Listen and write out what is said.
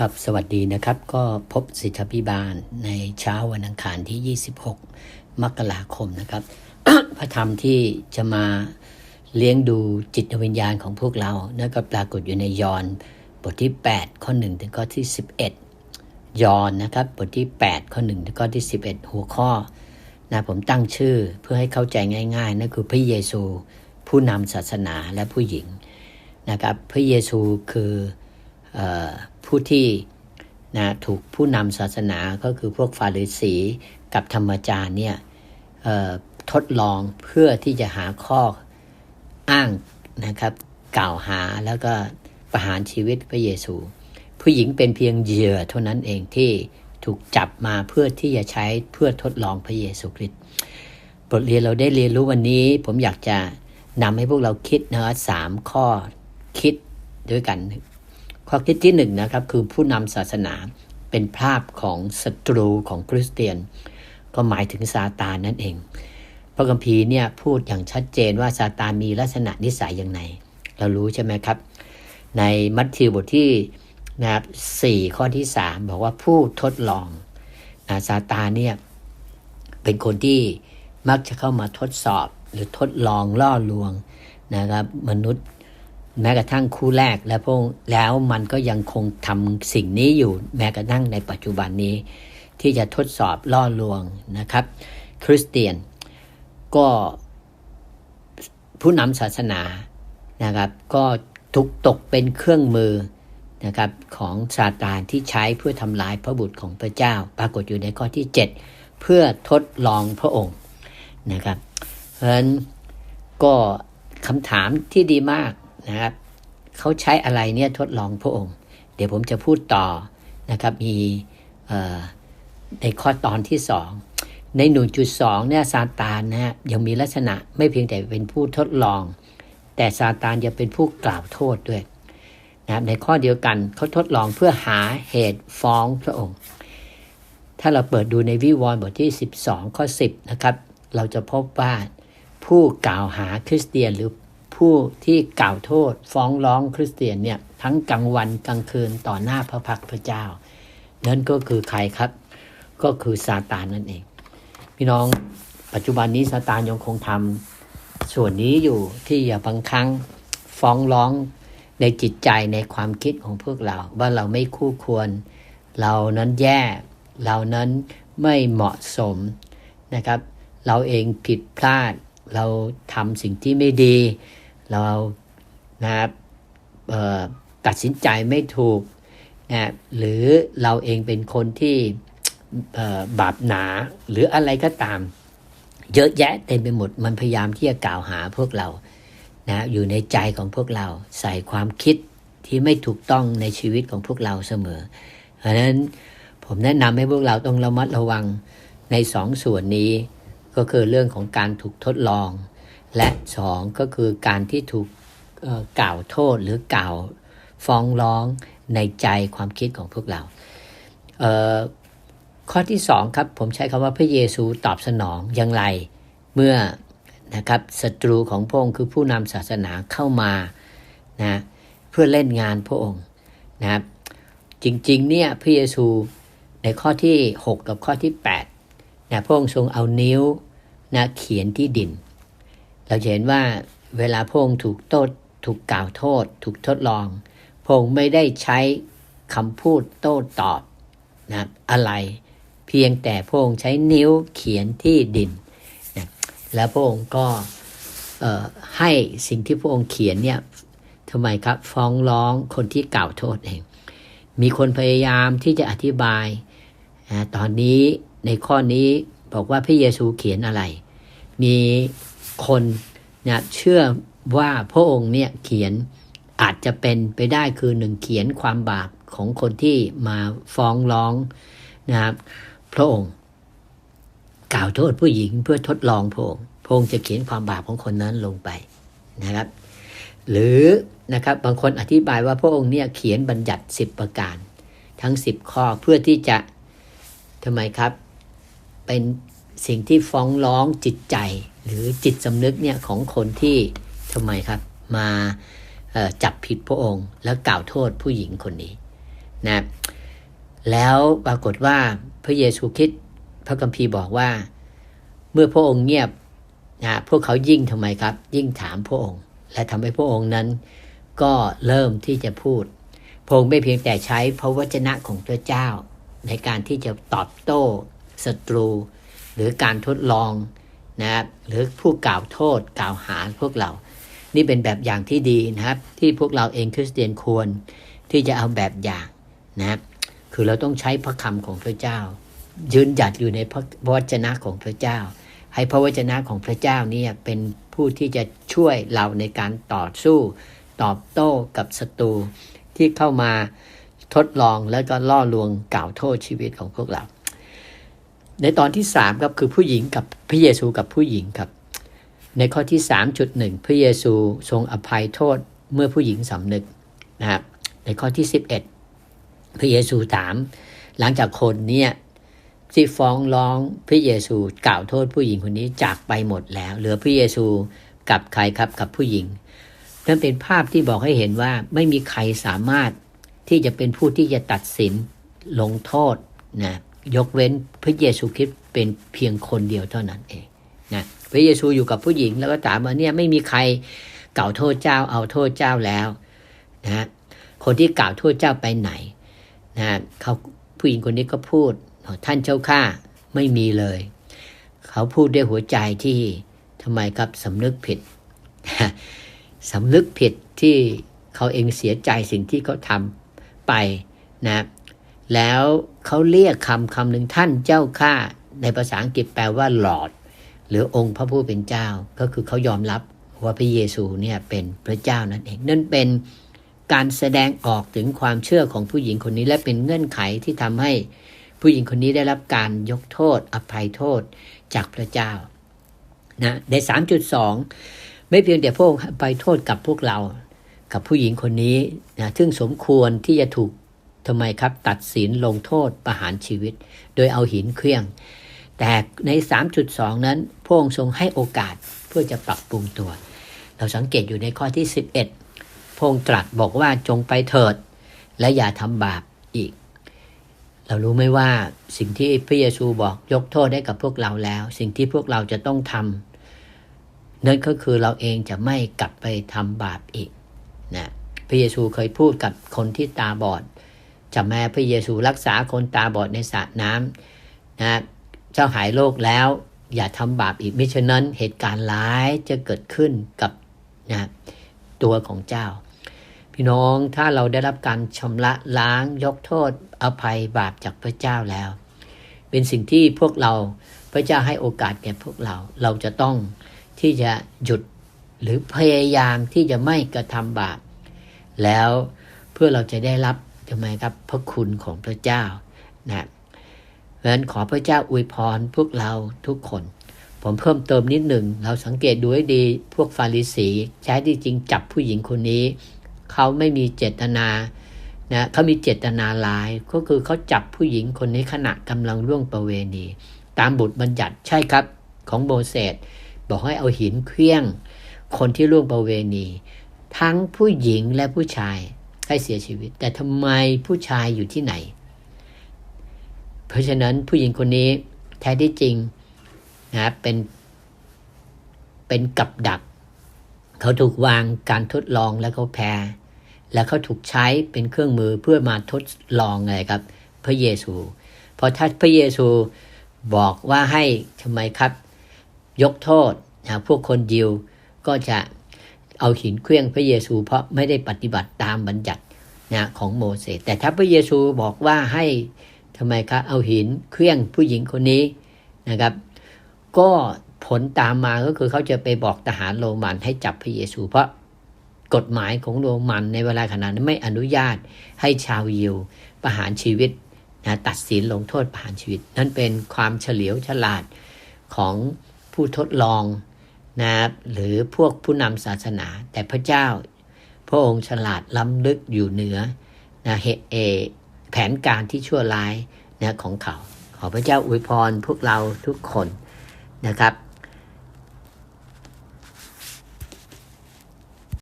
ครับสวัสดีนะครับก็พบสิทธพิบาลในเช้าวันอังคารที่ 26 มกราคมนะครับ พระธรรมที่จะมาเลี้ยงดูจิตวิญญาณของพวกเรานั่นก็ปรากฏอยู่ในยอห์นบทที่ 8 ข้อ 1 ถึงข้อที่ 11 ยอห์นนะครับบทที่ 8 ข้อ 1 ถึงข้อที่ 11 หัวข้อนะผมตั้งชื่อเพื่อให้เข้าใจง่ายๆนั่นคือพระเยซู ผู้นำศาสนาและผู้หญิงนะครับพระเยซูคือเออ ผู้ที่นะถูกผู้นำศาสนาก็คือพวกฟาริสีกับธรรมจารย์เนี่ยทดลองเพื่อที่จะหาข้ออ้างนะครับ กล่าวหาแล้วก็ประหารชีวิตพระเยซู ผู้หญิงเป็นเพียงเหยื่อเท่านั้นเองที่ถูกจับมาเพื่อที่จะใช้เพื่อทดลองพระเยซูคริสต์บทเรียนเราได้เรียนรู้วันนี้ ผมอยากจะนำให้พวกเราคิดนะสามข้อคิดด้วยกัน ข้อคิดที่หนึ่งนะครับคือผู้นำศาสนาเป็นภาพของศัตรูของคริสเตียน ก็หมายถึงซาตานนั่นเอง พระคัมภีร์เนี่ยพูดอย่างชัดเจนว่าซาตานมีลักษณะนิสัยอย่างไรเรารู้ใช่ไหมครับ ในมัทธิวบทที่นะครับสี่ข้อที่สามบอกว่าผู้ทดลองนะซาตานเนี่ยเป็นคนที่มักจะเข้ามาทดสอบหรือทดลองล่อลวงนะครับ มนุษย์ แม้กระทั่งคู่แรกและพวกแล้วมันก็ยังคงทำสิ่งนี้อยู่แม้กระทั่งในปัจจุบันนี้ ที่จะทดสอบล่อลวงนะครับ คริสเตียนก็ผู้นำศาสนานะครับ ก็ถูกตกเป็นเครื่องมือนะครับของซาตานที่ใช้เพื่อทำลายพระบุตรของพระเจ้า ปรากฏอยู่ในข้อที่ 7 เพื่อทดลองพระองค์นะครับเพราะฉะนั้นก็คำถามที่ดีมาก นะครับเขาใช้อะไรเนี่ยทดลองพระองค์ เดี๋ยวผมจะพูดต่อนะครับมีในข้อตอนที่สองใน1.2เนี่ยซาตานนะฮะยังมีลักษณะไม่เพียงแต่เป็นผู้ทดลอง แต่ซาตานยังเป็นผู้กล่าวโทษด้วยนะครับในข้อเดียวกันเขาทดลองเพื่อหาเหตุฟ้องพระองค์ ถ้าเราเปิดดูในวิวรณ์บทที่ 12 ข้อ 10 นะครับ เราจะพบว่าผู้กล่าวหาคริสเตียนหรือ ผู้ที่กล่าวโทษฟ้องร้องคริสเตียนเนี่ยทั้งกลางวันกลางคืนต่อหน้าพระพักพระเจ้า นั่นก็คือใครครับ ก็คือซาตานนั่นเอง พี่น้องปัจจุบันนี้ซาตานยังคงทำส่วนนี้อยู่ที่อย่าบางครั้งฟ้องร้องในจิตใจในความคิดของพวกเรา ว่าเราไม่คู่ควร เรานั้นแย่เรานั้นไม่เหมาะสมนะครับ เราเองผิดพลาดเราทำสิ่งที่ไม่ดี เรานะครับตัดสินใจไม่ถูกนะหรือเราเองเป็นคนที่บาปหนาหรืออะไรก็ตาม เยอะแยะเต็มไปหมดมันพยายามที่จะกล่าวหาพวกเรานะอยู่ในใจของพวกเราใส่ความคิดที่ไม่ถูกต้องในชีวิตของพวกเราเสมอ เพราะนั้นผมแนะนำให้พวกเราต้องระมัดระวังในสองส่วนนี้ ก็คือเรื่องของการถูกทดลอง และสองก็คือการที่ถูกกล่าวโทษหรือกล่าวฟ้องร้องในใจความคิดของพวกเราข้อที่สองครับผมใช้คำว่าพระเยซูตอบสนองอย่างไร เมื่อนะครับศัตรูของพระองค์คือผู้นำศาสนาเข้ามานะเพื่อเล่นงานพระองค์นะครับจริงๆเนี่ยพระเยซูในข้อที่ 6 กับข้อที่8นะพระองค์ทรงเอานิ้วนะเขียนที่ดิน เราเห็นว่าเวลาพระองค์ถูกโทษถูกกล่าวโทษ ถูกทดลองพระองค์ไม่ได้ใช้คำพูดโต้ตอบนะอะไร เพียงแต่พระองค์ใช้นิ้วเขียนที่ดินนะแล้วพระองค์ก็ให้สิ่งที่พระองค์เขียนเนี่ยทำไมครับฟ้องร้องคนที่กล่าวโทษเอง มีคนพยายามที่จะอธิบายนะตอนนี้ในข้อนี้บอกว่าพระเยซูเขียนอะไร มี คนนะเชื่อว่าพระองค์เนี่ยเขียนอาจจะเป็นไปได้คือหนึ่งเขียนความบาปของคนที่มาฟ้องร้องนะครับพระองค์ กล่าวโทษผู้หญิงเพื่อทดลองพระองค์พระองค์จะเขียนความบาปของคนนั้นลงไปนะครับ หรือนะครับบางคนอธิบายว่าพระองค์เนี่ยเขียนบัญญัติสิบประการ ทั้งสิบข้อเพื่อที่จะทำไมครับ เป็น สิ่งที่ฟ้องร้องจิตใจ หรือจิตสำนึกเนี่ยของคนที่ทำไมครับ มาจับผิดพระองค์ แล้วกล่าวโทษผู้หญิงคนนี้นะแล้วปรากฏว่าพระเยซูคริสต์พระคัมภีร์บอกว่า เมื่อพระองค์เงียบนะพวกเขายิ่งทำไมครับ ยิ่งถามพระองค์ และทำให้พระองค์นั้นก็เริ่มที่จะพูดพระองค์ไม่เพียงแต่ใช้พระวจนะของพระเจ้า ในการที่จะตอบโต้ศัตรู หรือการทดลองนะครับหรือผู้กล่าวโทษกล่าวหาพวกเรา นี่เป็นแบบอย่างที่ดีนะครับ ที่พวกเราเองคริสเตียนควรที่จะเอาแบบอย่างนะครับคือเราต้องใช้พระคำของพระเจ้า ยืนหยัดอยู่ในพระวจนะของพระเจ้า ให้พระวจนะของพระเจ้านี่เป็นผู้ที่จะช่วยเราในการต่อสู้ ตอบโต้กับศัตรูที่เข้ามาทดลองแล้วก็ล่อลวงกล่าวโทษชีวิตของพวกเรา ในตอนที่สามครับคือผู้หญิงกับพระเยซูกับผู้หญิงครับ ในข้อที่3.1พระเยซูทรงอภัยโทษเมื่อผู้หญิงสำนึกนะครับในข้อที่11พระเยซูถาม หลังจากคนเนี่ยที่ฟ้องร้องพระเยซูกล่าวโทษผู้หญิงคนนี้จากไปหมดแล้ว เหลือพระเยซูกับใครครับกับผู้หญิงนั่นเป็นภาพที่บอกให้เห็นว่าไม่มีใครสามารถที่จะเป็นผู้ที่จะตัดสินลงโทษนะ ยกเว้นพระเยซูคริสต์เป็นเพียงคนเดียวเท่านั้นเองนะพระเยซูอยู่กับผู้หญิงแล้วก็ถามว่าเนี่ยไม่มีใครกล่าวโทษเจ้าเอาโทษเจ้าแล้วนะคนที่กล่าวโทษเจ้าไปไหนนะเขาผู้หญิงคนนี้ก็พูดท่านเจ้าข้าไม่มีเลย เขาพูดด้วยหัวใจที่ทำไมครับสำนึกผิดสำนึกผิดที่เขาเองเสียใจสิ่งที่เขาทำไปนะ แล้วเขาเรียกคำคำหนึ่งท่านเจ้าข้าในภาษาอังกฤษแปลว่าหลอด หรือองค์พระผู้เป็นเจ้า ก็คือเขายอมรับว่าพระเยซูเนี่ยเป็นพระเจ้านั่นเองนั่นเป็นการแสดงออกถึงความเชื่อของผู้หญิงคนนี้และเป็นเงื่อนไขที่ทำให้ผู้หญิงคนนี้ได้รับการยกโทษ อภัยโทษจากพระเจ้านะใน 3.2 ไม่เพียงแต่พระองค์ไปโทษกับพวกเรา กับผู้หญิงคนนี้นะซึ่งสมควรที่จะถูก ทำไมครับ ตัดสินลงโทษประหารชีวิต โดยเอาหินเครื่อง แต่ใน 3.2 นั้นพระองค์ทรงให้โอกาสเพื่อจะปรับปรุงตัว เราสังเกตอยู่ในข้อที่ 11 พระองค์ตรัสบอกว่าจงไปเถิด และอย่าทำบาปอีก เรารู้ไหมว่าสิ่งที่พระเยซูบอกยกโทษให้กับพวกเราแล้ว สิ่งที่พวกเราจะต้องทำนั่นก็คือเราเองจะไม่กลับไปทำบาปอีกนะพระเยซูเคยพูดกับคนที่ตาบอด จำแม่พระเยซูรักษาคนตาบอดในสระน้ำนะเจ้าหายโรคแล้ว อย่าทำบาปอีกมิฉะนั้นเหตุการณ์ร้ายจะเกิดขึ้นกับนะตัวของเจ้า พี่น้องถ้าเราได้รับการชำระล้างยกโทษอภัยบาปจากพระเจ้าแล้ว เป็นสิ่งที่พวกเราพระเจ้าให้โอกาสแก่พวกเรา เราจะต้องที่จะหยุดหรือพยายามที่จะไม่กระทำบาปแล้วเพื่อเราจะได้รับ ทำไมครับพระคุณของพระเจ้านะเพราะฉะนั้นขอพระเจ้าอวยพรพวกเราทุกคน ผมเพิ่มเติมนิดหนึ่ง เราสังเกตดูให้ดีพวกฟาริสีใช้ที่จริงจับผู้หญิงคนนี้ เขาไม่มีเจตนานะเขามีเจตนาลายก็คือเขาจับผู้หญิงคนนี้ขณะกำลังล่วงประเวณี ตามบทบัญญัติใช่ครับของโมเสสบอกให้เอาหินเคลี้ยง คนที่ล่วงประเวณี ทั้งผู้หญิงและผู้ชาย ให้เสียชีวิต แต่ทำไมผู้ชายอยู่ที่ไหน เพราะฉะนั้นผู้หญิงคนนี้แท้ที่จริงนะเป็นเป็นกับดัก เขาถูกวางการทดลองแล้วเขาแพ้ แล้วเขาถูกใช้เป็นเครื่องมือเพื่อมาทดลองไงครับ พระเยซูพอถ้าพระเยซูบอกว่าให้ทำไมครับ ยกโทษนะพวกคนยิวก็จะ เอาหินเคลื่องพระเยซูเพราะไม่ได้ปฏิบัติตามบัญญัตินะของโมเสสแต่ถ้าพระเยซูบอกว่าให้ทำไมครับเอาหินเคลื่องผู้หญิงคนนี้นะครับ ก็ผลตามมาก็คือเขาจะไปบอกทหารโรมันให้จับพระเยซู เพราะกฎหมายของโรมันในเวลาขนาดนั้นไม่อนุญาตให้ชาวยิวประหารชีวิตนะตัดสินลงโทษประหารชีวิต นั่นเป็นความเฉลียวฉลาดของผู้ทดลอง นะหรือพวกผู้นำศาสนา แต่พระเจ้า พระองค์ฉลาดล้ำลึกอยู่เหนือนะเหตุเอแผนการที่ชั่วร้ายนะของเขา ขอพระเจ้าอวยพรพวกเราทุกคนนะครับ